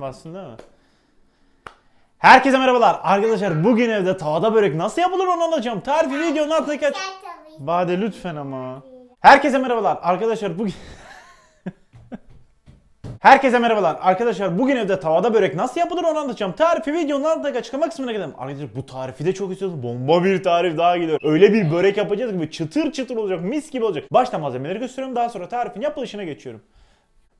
Bastın değil mi? Herkese merhabalar. Arkadaşlar bugün evde tavada börek nasıl yapılır onu anlatacağım. Tarifi videonun altına kaç... Bade lütfen ama. Herkese merhabalar. Arkadaşlar bugün... Herkese merhabalar. Arkadaşlar bugün evde tavada börek nasıl yapılır onu anlatacağım. Tarifi videonun altına açıklama kısmına gidelim. Arkadaşlar bu tarifi de çok istiyorsunuz. Bomba bir tarif daha geliyor. Öyle bir börek yapacağız ki çıtır çıtır olacak. Mis gibi olacak. Başta malzemeleri gösteriyorum. Daha sonra tarifin yapılışına geçiyorum.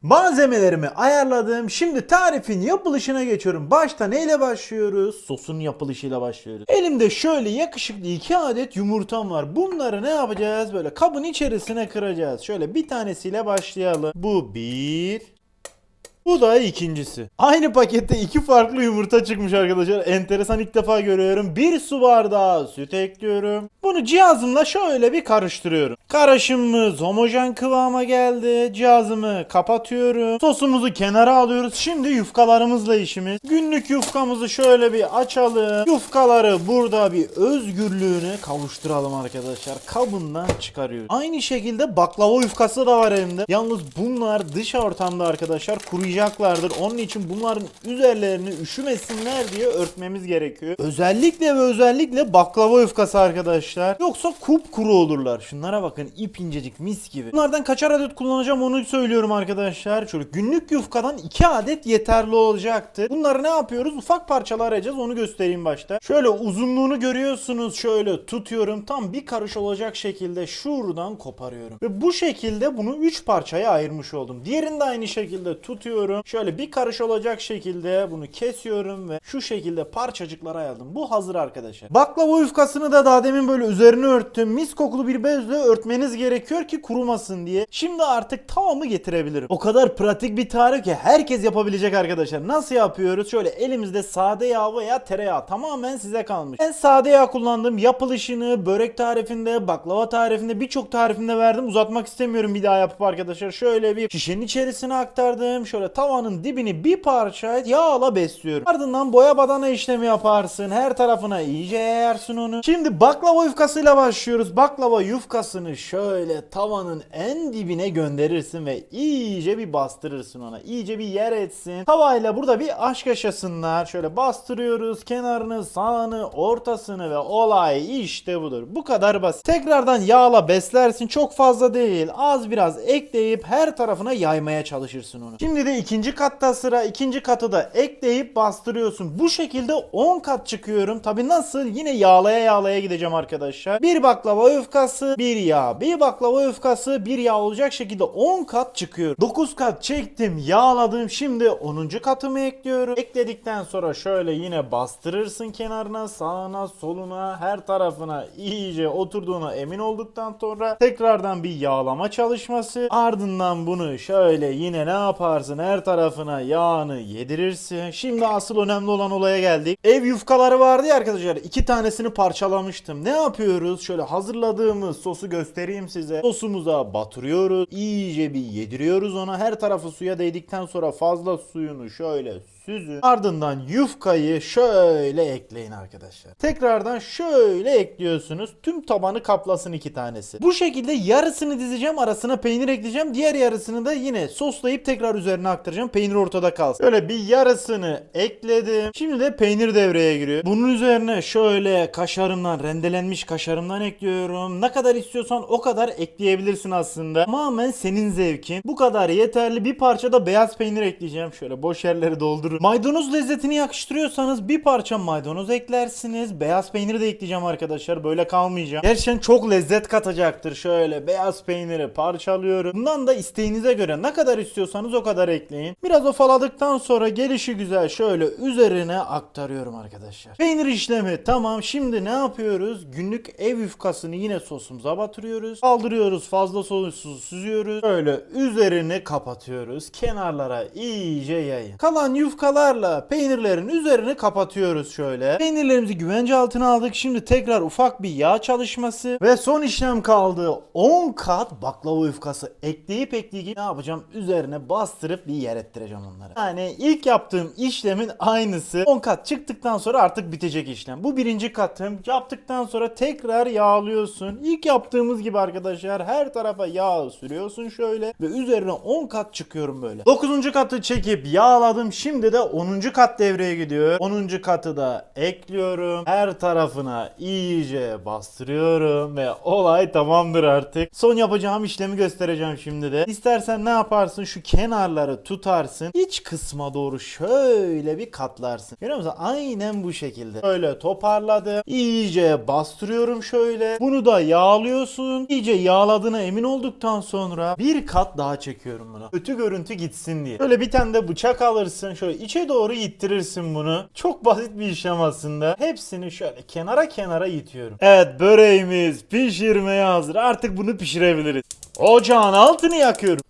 Malzemelerimi ayarladım. Şimdi tarifin yapılışına geçiyorum. Başta neyle başlıyoruz? Sosun yapılışıyla başlıyoruz. Elimde şöyle yakışıklı iki adet yumurtam var. Bunları ne yapacağız? Böyle kabın içerisine kıracağız. Şöyle bir tanesiyle başlayalım. Bu bir. Bu da ikincisi. Aynı pakette iki farklı yumurta çıkmış arkadaşlar. Enteresan ilk defa görüyorum. Bir su bardağı süt ekliyorum. Bunu cihazımla şöyle bir karıştırıyorum. Karışımımız homojen kıvama geldi. Cihazımı kapatıyorum. Sosumuzu kenara alıyoruz. Şimdi yufkalarımızla işimiz. Günlük yufkamızı şöyle bir açalım. Yufkaları burada bir özgürlüğüne kavuşturalım arkadaşlar. Kabından çıkarıyoruz. Aynı şekilde baklava yufkası da var elimde. Yalnız bunlar dış ortamda arkadaşlar kuruyacaklardır. Onun için bunların üzerlerini üşümesinler diye örtmemiz gerekiyor. Özellikle ve özellikle baklava yufkası arkadaşlar. Yoksa kupkuru olurlar. Şunlara bakın ip incecik mis gibi. Bunlardan kaçar adet kullanacağım onu söylüyorum arkadaşlar. Şöyle günlük yufkadan 2 adet yeterli olacaktır. Bunları ne yapıyoruz? Ufak parçalar arayacağız onu göstereyim başta. Şöyle uzunluğunu görüyorsunuz. Şöyle tutuyorum. Tam bir karış olacak şekilde şuradan koparıyorum. Ve bu şekilde bunu 3 parçaya ayırmış oldum. Diğerini de aynı şekilde tutuyorum. Şöyle bir karış olacak şekilde bunu kesiyorum ve şu şekilde parçacıklara ayırdım. Bu hazır arkadaşlar. Baklava yufkasını da daha demin böyle üzerine örttüm. Mis kokulu bir bezle örtmeniz gerekiyor ki kurumasın diye. Şimdi artık tavamı getirebilirim. O kadar pratik bir tarif ki herkes yapabilecek arkadaşlar. Nasıl yapıyoruz? Şöyle elimizde sade yağ veya tereyağı tamamen size kalmış. Ben sade yağ kullandım. Yapılışını börek tarifinde, baklava tarifinde birçok tarifinde verdim. Uzatmak istemiyorum bir daha yapıp arkadaşlar. Şöyle bir şişenin içerisine aktardım. Şöyle tavanın dibini bir parça yağla besliyorum. Ardından boya badana işlemi yaparsın. Her tarafına iyice yayarsın onu. Şimdi baklava yufkasıyla başlıyoruz. Baklava yufkasını şöyle tavanın en dibine gönderirsin ve iyice bir bastırırsın ona. İyice bir yer etsin. Tavayla burada bir aşk yaşasınlar. Şöyle bastırıyoruz. Kenarını, sağını, ortasını ve olay işte budur. Bu kadar basit. Tekrardan yağla beslersin. Çok fazla değil. Az biraz ekleyip her tarafına yaymaya çalışırsın onu. Şimdi de ikinci katta sıra. ikinci katı da ekleyip bastırıyorsun. Bu şekilde 10 kat çıkıyorum. Tabi nasıl? Yine yağlaya yağlaya gideceğim arkadaşlar. Bir baklava yufkası, bir yağ. Bir baklava yufkası, bir yağ olacak şekilde 10 kat çıkıyor. 9 kat çektim, yağladım. Şimdi 10. katımı ekliyorum. Ekledikten sonra şöyle yine bastırırsın kenarına, sağına, soluna, her tarafına iyice oturduğuna emin olduktan sonra tekrardan bir yağlama çalışması. Ardından bunu şöyle yine ne yaparsın? Her tarafına yağını yedirirsin. Şimdi asıl önemli olan olaya geldik. Ev yufkaları vardı ya arkadaşlar. iki tanesini parçalamıştım. Ne yapıyoruz? Şöyle hazırladığımız sosu göstereyim size. Sosumuza batırıyoruz. İyice bir yediriyoruz ona. Her tarafı suya değdikten sonra fazla suyunu şöyle süzün. Ardından yufkayı şöyle ekleyin arkadaşlar. Tekrardan şöyle ekliyorsunuz. Tüm tabanı kaplasın iki tanesi. Bu şekilde yarısını dizeceğim. Arasına peynir ekleyeceğim. Diğer yarısını da yine soslayıp tekrar üzerine aktaracağım. Peynir ortada kalsın. Şöyle bir yarısını ekledim. Şimdi de peynir devreye giriyor. Bunun üzerine şöyle kaşarımdan rendelenmiş kaşarımdan ekliyorum. Ne kadar istiyorsan o kadar ekleyebilirsin aslında. Tamamen senin zevkin. Bu kadar yeterli. Bir parça da beyaz peynir ekleyeceğim. Şöyle boş yerleri doldurun. Maydanoz lezzetini yakıştırıyorsanız bir parça maydanoz eklersiniz. Beyaz peyniri de ekleyeceğim arkadaşlar. Böyle kalmayacağım. Gerçekten çok lezzet katacaktır. Şöyle beyaz peyniri parçalıyorum. Bundan da isteğinize göre ne kadar istiyorsanız o kadar ekleyin. Biraz ofaladıktan sonra gelişi güzel şöyle üzerine aktarıyorum arkadaşlar. Peynir işlemi tamam. Şimdi ne yapıyoruz? Günlük ev yufkasını yine sosumuza batırıyoruz. Kaldırıyoruz. Fazla sosu süzüyoruz. Böyle üzerini kapatıyoruz. Kenarlara iyice yayın. Kalan yufkalarla peynirlerin üzerini kapatıyoruz şöyle. Peynirlerimizi güvence altına aldık. Şimdi tekrar ufak bir yağ çalışması ve son işlem kaldı. 10 kat baklava yufkası ekleyip ekleyip ne yapacağım? Üzerine bastırıp bir yer ettireceğim onları. Yani ilk yaptığım işlemin aynısı. 10 kat çıktıktan sonra artık bitecek işlem. Bu birinci katım. Yaptıktan sonra tekrar yağlıyorsun. İlk yaptığımız gibi arkadaşlar her tarafa yağ sürüyorsun şöyle ve üzerine 10 kat çıkıyorum böyle. 9. katı çekip yağladım. Şimdi De 10. kat devreye gidiyor. 10. katı da ekliyorum. Her tarafına iyice bastırıyorum ve olay tamamdır artık. Son yapacağım işlemi göstereceğim şimdi de. İstersen ne yaparsın? Şu kenarları tutarsın. İç kısma doğru şöyle bir katlarsın. Görüyor musun? Aynen bu şekilde. Böyle toparladım. İyice bastırıyorum şöyle. Bunu da yağlıyorsun. İyice yağladığına emin olduktan sonra bir kat daha çekiyorum bunu. Kötü görüntü gitsin diye. Şöyle bir tane de bıçak alırsın. Şöyle içe doğru ittirirsin bunu. Çok basit bir işlem aslında. Hepsini şöyle kenara kenara itiyorum. Evet böreğimiz pişirmeye hazır. Artık bunu pişirebiliriz. Ocağın altını yakıyorum.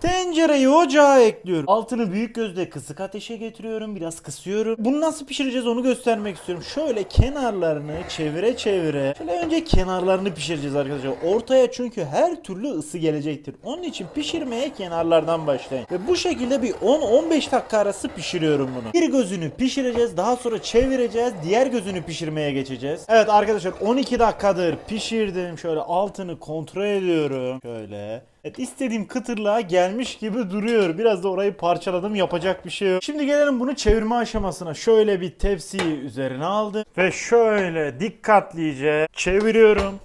Tencereyi ocağa ekliyorum. Altını büyük gözle kısık ateşe getiriyorum. Biraz kısıyorum. Bunu nasıl pişireceğiz onu göstermek istiyorum. Şöyle kenarlarını çevire çevire. Şöyle önce kenarlarını pişireceğiz arkadaşlar. Ortaya çünkü her türlü ısı gelecektir. Onun için pişirmeye kenarlardan başlayın. Ve bu şekilde bir 10-15 dakika arası pişiriyorum bunu. Bir gözünü pişireceğiz. Daha sonra çevireceğiz. Diğer gözünü pişirmeye geçeceğiz. Evet arkadaşlar 12 dakikadır pişirdim. Şöyle altını kontrol ediyorum. Şöyle. Evet istediğim kıtırlığa gelmiş gibi duruyor. Biraz da orayı parçaladım yapacak bir şey yok. Şimdi gelelim bunu çevirme aşamasına. Şöyle bir tepsiyi üzerine aldım. Ve şöyle dikkatlice çeviriyorum.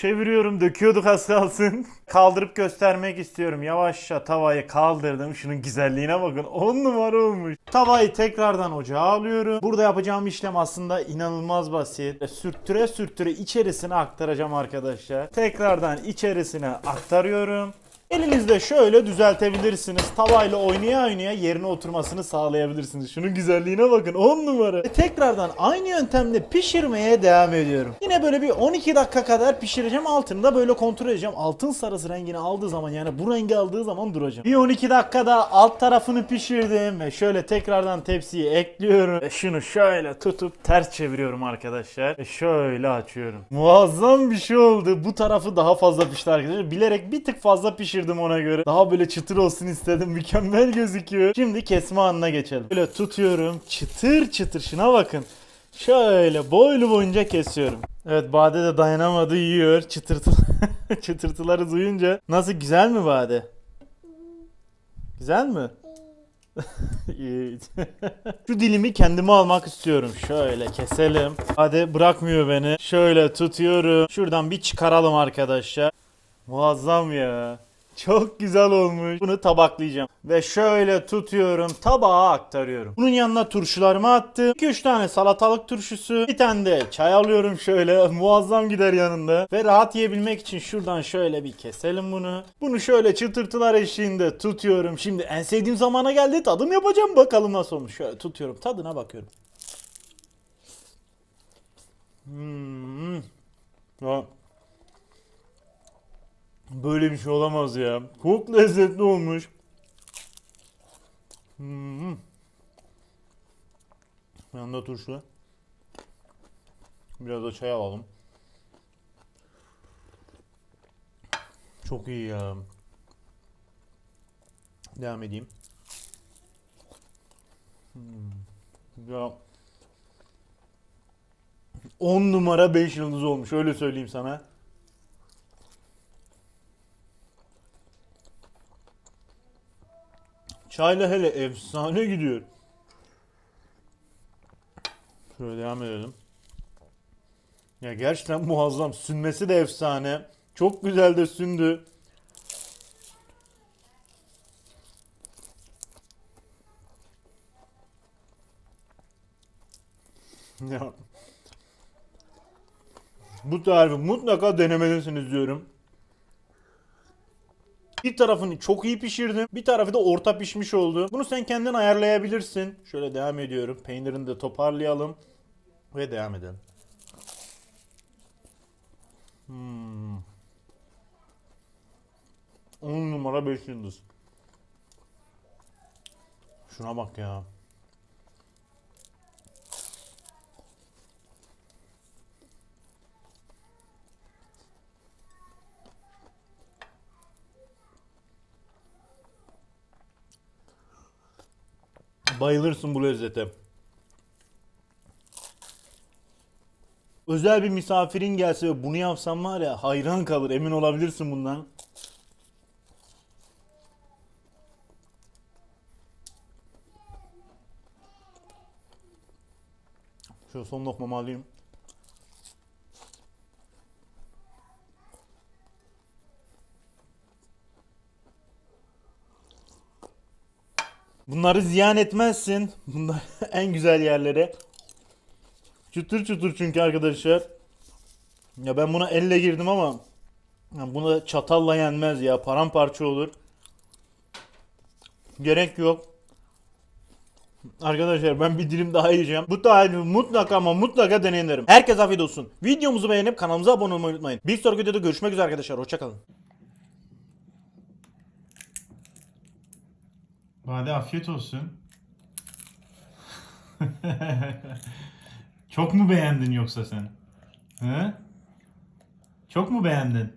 Çeviriyorum döküyorduk az kalsın. Kaldırıp göstermek istiyorum. Yavaşça tavayı kaldırdım. Şunun güzelliğine bakın. 10 numara olmuş. Tavayı tekrardan ocağa alıyorum. Burada yapacağım işlem aslında inanılmaz basit. Sürttüre sürttüre içerisine aktaracağım arkadaşlar. Tekrardan içerisine aktarıyorum. Elinizde şöyle düzeltebilirsiniz. Tavayla oynaya oynaya yerine oturmasını sağlayabilirsiniz. Şunun güzelliğine bakın 10 numara. Ve tekrardan aynı yöntemle pişirmeye devam ediyorum. Yine böyle bir 12 dakika kadar pişireceğim. Altını da böyle kontrol edeceğim. Altın sarısı rengini aldığı zaman yani bu rengi aldığı zaman duracağım. Bir 12 dakikada alt tarafını pişirdim ve şöyle tekrardan tepsiyi ekliyorum. Ve şunu şöyle tutup ters çeviriyorum arkadaşlar. Ve şöyle açıyorum. Muazzam bir şey oldu. Bu tarafı daha fazla pişti arkadaşlar. Bilerek bir tık fazla pişirdim ona göre. Daha böyle çıtır olsun istedim. Mükemmel gözüküyor. Şimdi kesme anına geçelim. Böyle tutuyorum. Çıtır çıtır. Şuna bakın. Şöyle boylu boyunca kesiyorum. Evet Bade de dayanamadı yiyor. Çıtırtı çıtırtıları duyunca. Nasıl güzel mi Bade? Güzel mi? Şu dilimi kendime almak istiyorum. Şöyle keselim. Hadi bırakmıyor beni. Şöyle tutuyorum. Şuradan bir çıkaralım arkadaşlar. Muazzam ya. Çok güzel olmuş. Bunu tabaklayacağım. Ve şöyle tutuyorum. Tabağa aktarıyorum. Bunun yanına turşularımı attım. 2-3 tane salatalık turşusu. Bir tane de çay alıyorum şöyle. Muazzam gider yanında. Ve rahat yiyebilmek için şuradan şöyle bir keselim bunu. Bunu şöyle çıtırtılar eşliğinde tutuyorum. Şimdi en sevdiğim zamana geldi. Tadım yapacağım. Bakalım nasıl olmuş. Şöyle tutuyorum. Tadına bakıyorum. Hmm. Ya. Böyle bir şey olamaz ya. Çok lezzetli olmuş. Hmm. Yanında turşu. Biraz da çay alalım. Çok iyi ya. Devam edeyim. Hmm. Ya 10 numara 5 yıldız olmuş öyle söyleyeyim sana. Çayla hele efsane gidiyor. Şöyle devam edelim. Ya gerçekten muazzam. Sünmesi de efsane. Çok güzel de sündü. Ya. Bu tarifi mutlaka denemelisiniz diyorum. Bir tarafını çok iyi pişirdim. Bir tarafı da orta pişmiş oldu. Bunu sen kendin ayarlayabilirsin. Şöyle devam ediyorum. Peynirini de toparlayalım. Ve devam edelim. Hmm. 10 numara 5 yıldız. Şuna bak ya. Bayılırsın bu lezzete. Özel bir misafirin gelse ve bunu yapsam var ya hayran kalır emin olabilirsin bundan. Şu son lokmamı alayım. Bunları ziyan etmezsin. Bunlar en güzel yerlere. Çıtır çıtır çünkü arkadaşlar. Ya ben buna elle girdim ama ya buna çatalla yenmez ya. Paramparça olur. Gerek yok. Arkadaşlar ben bir dilim daha yiyeceğim. Bu tarifi mutlaka ama mutlaka deneyin derim. Herkes afiyet olsun. Videomuzu beğenip kanalımıza abone olmayı unutmayın. Bir sonraki videoda görüşmek üzere arkadaşlar. Hoşçakalın. Bade afiyet olsun. Çok mu beğendin yoksa sen? He? Çok mu beğendin?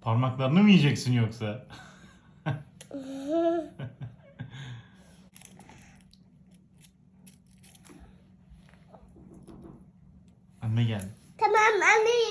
Parmaklarını mı yiyeceksin yoksa? Anne geldi. Tamam anne